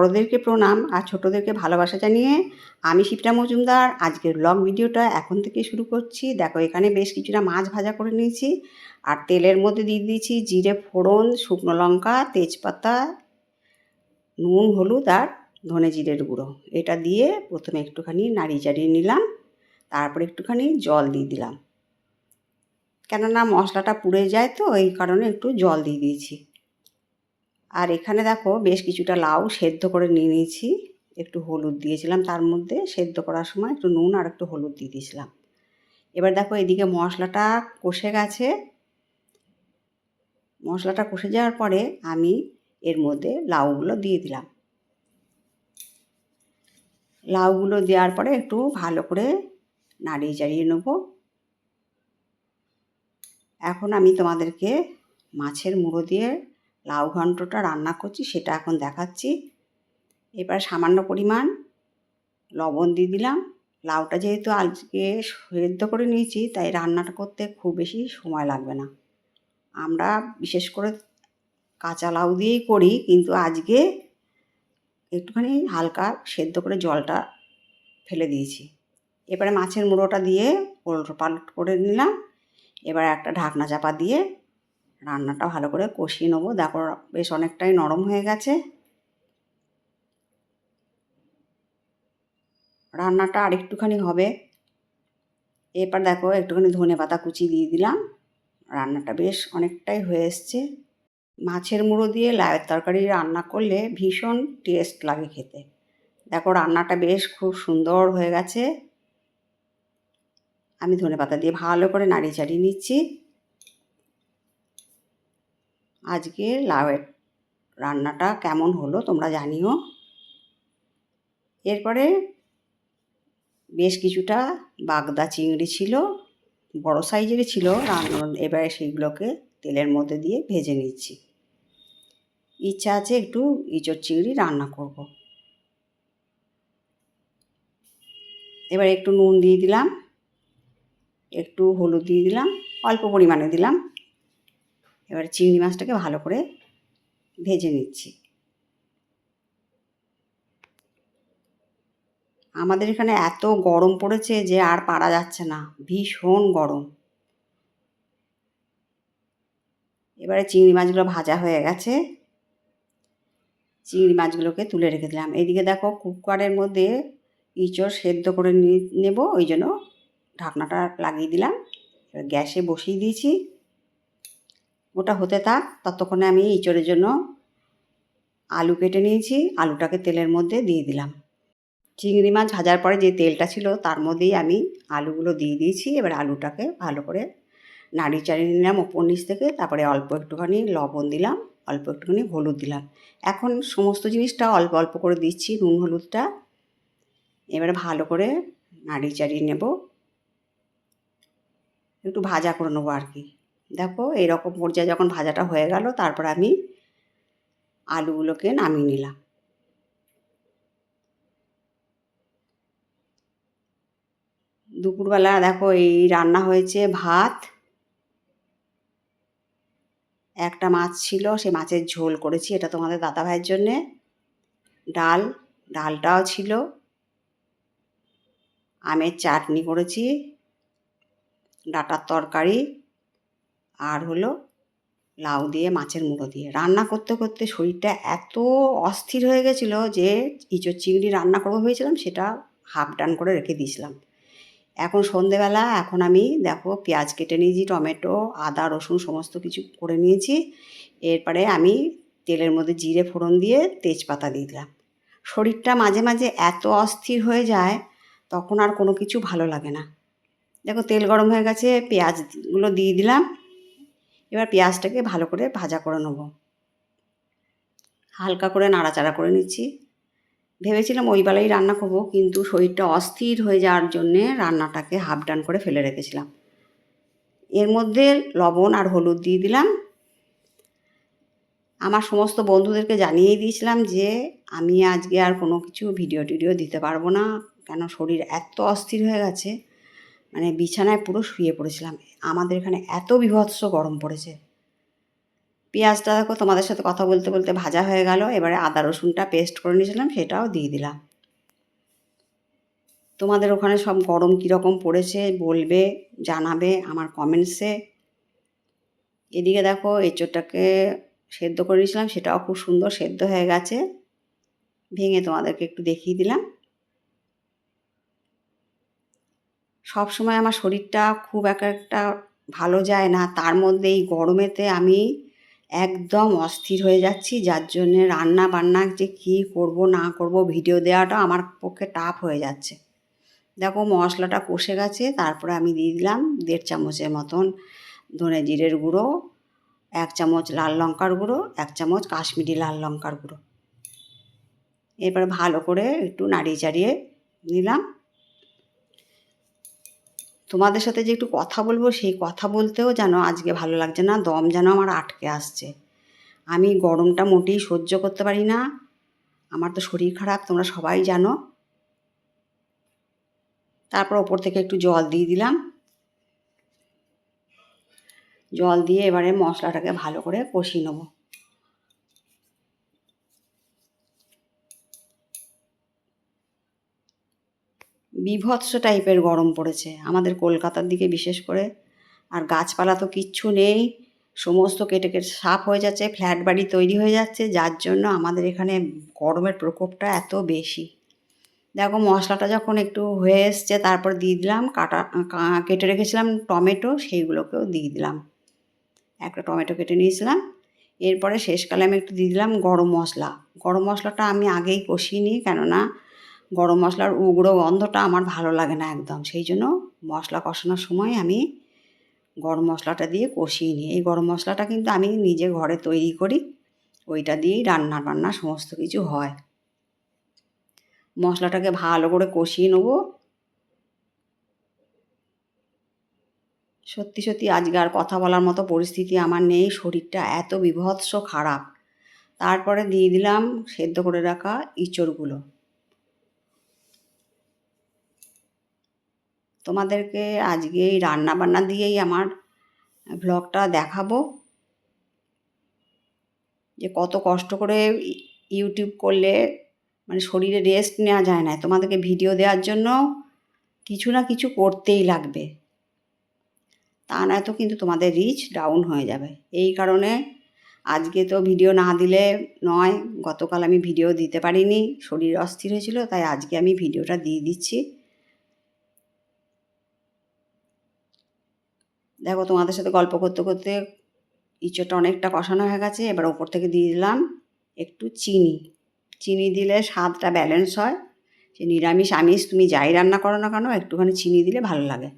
বড়োদেরকে প্রণাম আর ছোটোদেরকে ভালোবাসা জানিয়ে আমি শিপ্রা মজুমদার। আজকের ব্লগ ভিডিওটা এখন থেকে শুরু করছি। দেখো, এখানে বেশ কিছুটা মাছ ভাজা করে নিয়েছি। আর তেলের মধ্যে দিয়ে দিয়েছি জিরে, ফোড়ন, শুকনো লঙ্কা, তেজপাতা, নুন, হলুদ আর ধনে জিরের গুঁড়ো। এটা দিয়ে প্রথমে একটুখানি নাড়িয়ে চাড়িয়ে নিলাম। তারপর একটুখানি জল দিয়ে দিলাম। কেননা মশলাটা পুড়ে যায় তো, এই কারণে একটু জল দিয়ে দিয়েছি। আর এখানে দেখো বেশ কিছুটা লাউ সেদ্ধ করে নিয়ে নিয়েছি। একটু হলুদ দিয়েছিলাম তার মধ্যে, সেদ্ধ করার সময় একটু নুন আর একটু হলুদ দিয়ে দিয়েছিলাম। এবার দেখো এদিকে মশলাটা কষে গেছে। মশলাটা কষে যাওয়ার পরে আমি এর মধ্যে লাউগুলো দিয়ে দিলাম। লাউগুলো দেওয়ার পরে একটু ভালো করে নাড়িয়ে চাড়িয়ে নেব। এখন আমি তোমাদেরকে মাছের মুড়ো দিয়ে লাউ ঘন্টটা রান্না করছি, সেটা এখন দেখাচ্ছি। এবার সামান্য পরিমাণ লবণ দিয়ে দিলাম। লাউটা যেহেতু আজকে সেদ্ধ করে নিয়েছি, তাই রান্নাটা করতে খুব বেশি সময় লাগবে না। আমরা বিশেষ করে কাঁচা লাউ দিয়েই করি, কিন্তু আজকে একটুখানি হালকা সেদ্ধ করে জলটা ফেলে দিয়েছি। এবারে মাছের মুড়োটা দিয়ে উল্ট পাল্ট করে নিলাম। এবার একটা ঢাকনা চাপা দিয়ে রান্নাটা ভালো করে কষিয়ে নেব। দেখো, বেশ অনেকটাই নরম হয়ে গেছে। রান্নাটা আর একটুখানি হবে। এরপর দেখো, একটুখানি ধনে পাতা কুচি দিয়ে দিলাম। রান্নাটা বেশ অনেকটাই হয়ে এসছে। মাছের মুড়ো দিয়ে লাউয়ের তরকারি রান্না করলে ভীষণ টেস্ট লাগে খেতে। দেখো, রান্নাটা বেশ খুব সুন্দর হয়ে গেছে। আমি ধনে পাতা দিয়ে ভালো করে নাড়িয়ে চাড়িয়ে নিচ্ছি। আজকে লাউয়ের রান্নাটা কেমন হলো তোমরা জানিও। এরপরে বেশ কিছুটা বাগদা চিংড়ি ছিল, বড় সাইজেরই ছিল, রান্না এবারে সেইগুলোকে তেলের মধ্যে দিয়ে ভেজে নিচ্ছি। ইচ্ছা আছে একটু ইঁচড় চিংড়ি রান্না করব। এবার একটু নুন দিয়ে দিলাম, একটু হলুদ দিয়ে দিলাম, অল্প পরিমাণে দিলাম। এবার চিংড়ি মাছটাকে ভালো করে ভেজে নিচ্ছি। আমাদের এখানে এত গরম পড়েছে যে আর পারা যাচ্ছে না, ভীষণ গরম। এবারে চিংড়ি মাছগুলো ভাজা হয়ে গেছে। চিংড়ি মাছগুলোকে তুলে রেখে দিলাম। এদিকে দেখো কুকারের মধ্যে ইঁচড় সেদ্ধ করে নেব, ওই জন্য ঢাকনাটা লাগিয়ে দিলাম। এবার গ্যাসে বসিয়ে দিয়েছি। ওটা হতে থাক, ততক্ষণে আমি ইঁচড়ের জন্য আলু কেটে নিয়েছি, আলুটাকে তেলের মধ্যে দিয়ে দিলাম। চিংড়ি মাছ ভাজার পরে যে তেলটা ছিল তার মধ্যেই আমি আলুগুলো দিয়ে দিয়েছি, এবার আলুটাকে ভালো করে নাড়িয়ে চাড়িয়ে নিলাম ওপর নিচ থেকে, তারপরে অল্প একটুখানি লবণ দিলাম, অল্প একটুখানি হলুদ দিলাম। এখন সমস্ত জিনিসটা অল্প অল্প করে দিচ্ছি নুন হলুদটা, এবারে ভালো করে নাড়িয়ে চাড়িয়ে নেব। একটু ভাজা করে নেব আর কি। দেখো এইরকম পর্যায়ে যখন ভাজাটা হয়ে গেল, তারপর আমি আলুগুলোকে নামিয়ে নিলাম। দুপুরবেলা দেখো এই রান্না হয়েছে ভাত। একটা মাছ ছিল, সে মাছের ঝোল করেছি, এটা তোমাদের দাদা ভাইয়ের জন্যে। ডাল, ডালটাও ছিল। আমের চাটনি করেছি। ডাটার তরকারি। আর হলো লাউ দিয়ে, মাছের মুড়ো দিয়ে। রান্না করতে করতে শরীরটা এত অস্থির হয়ে গেছিল যে ইঁচড় চিংড়ি রান্না করব ভেবেছিলাম, সেটা হাফ ডান করে রেখে দিয়েছিলাম। এখন সন্ধেবেলা, এখন আমি দেখো পেঁয়াজ কেটে নিয়েছি, টমেটো, আদা, রসুন সমস্ত কিছু করে নিয়েছি। এরপরে আমি তেলের মধ্যে জিরে, ফোড়ন দিয়ে তেজপাতা দিয়ে দিলাম। শরীরটা মাঝে মাঝে এত অস্থির হয়ে যায়, তখন আর কোনো কিছু ভালো লাগে না। দেখো তেল গরম হয়ে গেছে, পেঁয়াজগুলো দিয়ে দিলাম। এবার পেঁয়াজটাকে ভালো করে ভাজা করে নেব। হালকা করে নাড়াচাড়া করে নিচ্ছি। ভেবেছিলাম ওই বেলাই রান্না করব, কিন্তু শরীরটা অস্থির হয়ে যাওয়ার জন্যে রান্নাটাকে হাফ ডান করে ফেলে রেখেছিলাম। এর মধ্যে লবণ আর হলুদ দিয়ে দিলাম। আমার সমস্ত বন্ধুদেরকে জানিয়ে দিয়েছিলাম যে, আমি আজকে আর কোনো কিছু ভিডিও টিডিও দিতে পারব না, কেন শরীর এত অস্থির হয়ে গেছে। মানে বিছানায় পুরো শুয়ে পড়েছিলাম। আমাদের এখানে এত বিভৎস গরম পড়েছে। পেঁয়াজটা দেখো তোমাদের সাথে কথা বলতে বলতে ভাজা হয়ে গেল, এবারে আদা রসুনটা পেস্ট করে নিয়েছিলাম, সেটাও দিয়ে দিলাম। তোমাদের ওখানে সব গরম কীরকম পড়েছে বলবে, জানাবে আমার কমেন্টসে এদিকে দেখো এঁচোড়টাকে সেদ্ধ করে নিয়েছিলাম, সেটাও খুব সুন্দর সেদ্ধ হয়ে গেছে। ভেঙে তোমাদেরকে একটু দেখিয়ে দিলাম। সব সময় আমার শরীরটা খুব এক একটা ভালো যায় না। তার মধ্যে এই গরমেতে আমি একদম অস্থির হয়ে যাচ্ছি। যার জন্যে রান্না বান্না যে কী করব, না করব ভিডিও দেওয়াটা আমার পক্ষে টাফ হয়ে যাচ্ছে। দেখো মশলাটা কষে গেছে, তারপরে আমি দিয়ে দিলাম দেড় চামচের মতন ধনে জিরের গুঁড়ো, এক চামচ লাল লঙ্কার গুঁড়ো, এক চামচ কাশ্মীরি লাল লঙ্কার গুঁড়ো। এরপরে ভালো করে একটু নাড়িয়ে চাড়িয়ে নিলাম। তোমাদের সাথে যে একটু কথা বলব, সেই কথা বলতেও যেন আজকে ভালো লাগছে না, দম যেন আমার আটকে আসছে। আমি গরমটা মোটেই সহ্য করতে পারি না। আমার তো শরীর খারাপ, তোমরা সবাই জানো। তারপর ওপর থেকে একটু জল দিয়ে দিলাম। জল দিয়ে এবারে মশলাটাকে ভালো করে কষিয়ে নেব। বিভৎস টাইপের গরম পড়েছে। আমাদের কলকাতার দিকে বিশেষ করে। আর গাছপালা তো কিচ্ছু নেই। সমস্ত কেটে কেটে সাফ হয়ে যাচ্ছে, ফ্ল্যাট বাড়ি তৈরি হয়ে যাচ্ছে। যার জন্য আমাদের এখানে গরমের প্রকোপটা এত বেশি। দেখো, মশলাটা যখন একটু হয়ে এসছে, তারপর দিয়ে দিলাম। কাটা কেটে রেখেছিলাম টমেটো, সেইগুলোকেও দিয়ে দিলাম। একটা টমেটো কেটে নিয়েছিলাম। এরপরে শেষকালে আমি একটু দিয়ে দিলাম গরম মশলা। গরম মশলাটা আমি আগেই কষিয়ে নিই, কেননা গরম মশলার উগ্র গন্ধটা আমার ভালো লাগে না একদম। সেই জন্য মশলা কষানোর সময় আমি গরম মশলাটা দিয়ে কষিয়ে নিই। এই গরম মশলাটা কিন্তু আমি নিজে ঘরে তৈরি করি, ওইটা দিয়েই রান্না বান্না সমস্ত কিছু হয়। মশলাটাকে ভালো করে কষিয়ে নেব। সত্যি সত্যি আজকে আর কথা বলার মতো পরিস্থিতি আমার নেই, শরীরটা এত বিভৎস খারাপ। তারপরে দিয়ে দিলাম সেদ্ধ করে রাখা ইঁচড়গুলো। তোমাদেরকে আজকে এই রান্না বান্না দিয়েই আমার ভ্লগটা দেখাবো। যে কত কষ্ট করে ইউটিউব করলে মানে শরীরে রেস্ট নেওয়া যায় না। তোমাদেরকে ভিডিও দেওয়ার জন্য কিছু না কিছু করতেই লাগবে। তা নয়তো কিন্তু তোমাদের রিচ ডাউন হয়ে যাবে। এই কারণে আজকে তো ভিডিও না দিলে নয়, গতকাল আমি ভিডিও দিতে পারিনি, শরীর অস্থির হয়েছিল, তাই আজকে আমি ভিডিওটা দিয়ে দিচ্ছি। দেখো, তোমাদের সাথে গল্প করতে করতে ইঁচড়টা অনেকটা কষানো হয়ে গেছে। এবার ওপর থেকে দিয়ে দিলাম একটু চিনি। চিনি দিলে স্বাদটা ব্যালেন্স হয়। যে নিরামিষ, আমিষ তুমি যাই রান্না করো না কেন, একটুখানি চিনি দিলে ভালো লাগে।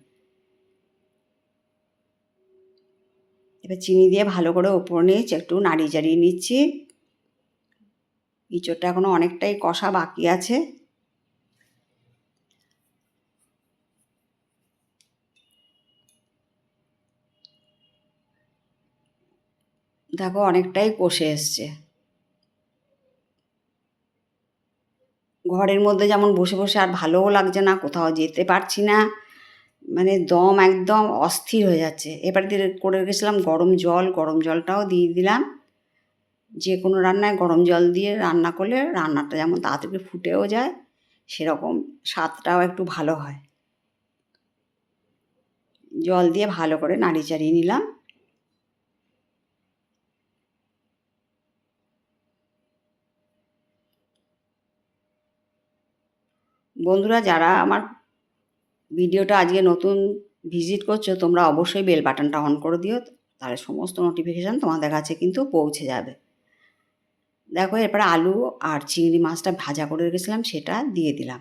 এবার চিনি দিয়ে ভালো করে ওপর নিয়ে একটু নাড়িয়ে চাড়িয়ে নিচ্ছি। ইঁচড়টা এখনও অনেকটাই কষা বাকি আছে। দেখো অনেকটাই কষে এসছে। ঘরের মধ্যে যেমন বসে বসে আর ভালোও লাগছে না, কোথাও যেতে পারছি না। মানে দম একদম অস্থির হয়ে যাচ্ছে। এবার দিয়ে করে রেখেছিলাম গরম জল, গরম জলটাও দিয়ে দিলাম। যে কোনো রান্নায় গরম জল দিয়ে রান্না করলে রান্নাটা যেমন তাড়াতাড়ি ফুটেও যায়, সেরকম স্বাদটাও একটু ভালো হয়। জল দিয়ে ভালো করে নাড়ি চাড়িয়ে নিলাম। বন্ধুরা, যারা আমার ভিডিওটা আজকে নতুন ভিজিট করছ, তোমরা অবশ্যই বেল বাটনটা অন করে দিও, তাহলে সমস্ত নোটিফিকেশান তোমাদের কাছে কিন্তু পৌঁছে যাবে। দেখো, এরপরে আলু আর চিংড়ি মাছটা ভাজা করে রেখেছিলাম, সেটা দিয়ে দিলাম।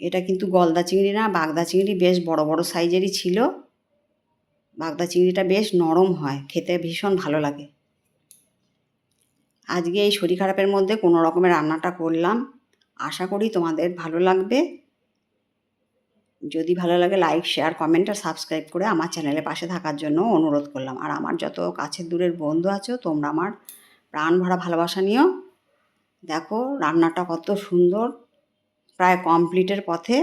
এটা কিন্তু গলদা চিংড়ি না, বাগদা চিংড়ি বেশ বড় বড় সাইজেরই ছিল। বাগদা চিংড়িটা বেশ নরম হয়, খেতে ভীষণ ভালো লাগে। আজকে এই শরীর খারাপের মধ্যে কোনো রকমের রান্নাটা করলাম। আশা করি তোমাদের ভালো লাগবে। যদি ভালো লাগে লাইক শেয়ার কমেন্ট আর সাবস্ক্রাইব করে আমার চ্যানেলে পাশে থাকার জন্য অনুরোধ করলাম। আর আমার যত কাছের দূরের বন্ধু আছো, তোমরা আমার প্রাণ ভরা ভালোবাসা নিও। দেখো, রান্নাটা কত সুন্দর, প্রায় কমপ্লিটের পথে।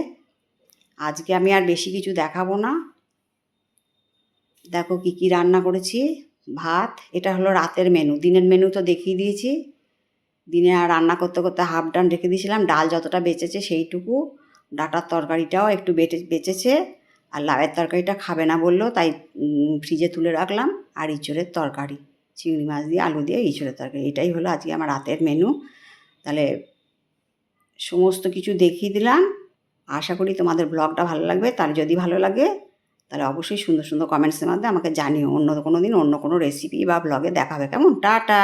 আজকে আমি আর বেশি কিছু দেখাবো না। দেখো কি কি রান্না করেছি? ভাত, এটা হলো রাতের মেনু দিনের মেনু তো দেখিয়ে দিয়েছি। দিনে আর রান্না করতে করতে হাফ ডান রেখে দিয়েছিলাম। ডাল যতটা বেঁচেছে সেইটুকু। ডাটার তরকারিটাও একটু বেটে, বেঁচেছে। আর লাউয়ের তরকারিটা খাবে না বলল, তাই ফ্রিজে তুলে রাখলাম। আর ইঁচড়ের তরকারি। চিংড়ি মাছ দিয়ে, আলু দিয়ে ইঁচড়ের তরকারি। এটাই হলো আজকে আমার রাতের মেনু তাহলে সমস্ত কিছু দেখিয়ে দিলাম। আশা করি তোমাদের ব্লগটা ভালো লাগবে। তার যদি ভালো লাগে তাহলে অবশ্যই সুন্দর সুন্দর কমেন্টসের মাধ্যমে আমাকে জানিও। অন্য কোনো দিন অন্য কোনো রেসিপি বা ব্লগে দেখাবে। কেমন? টাটা!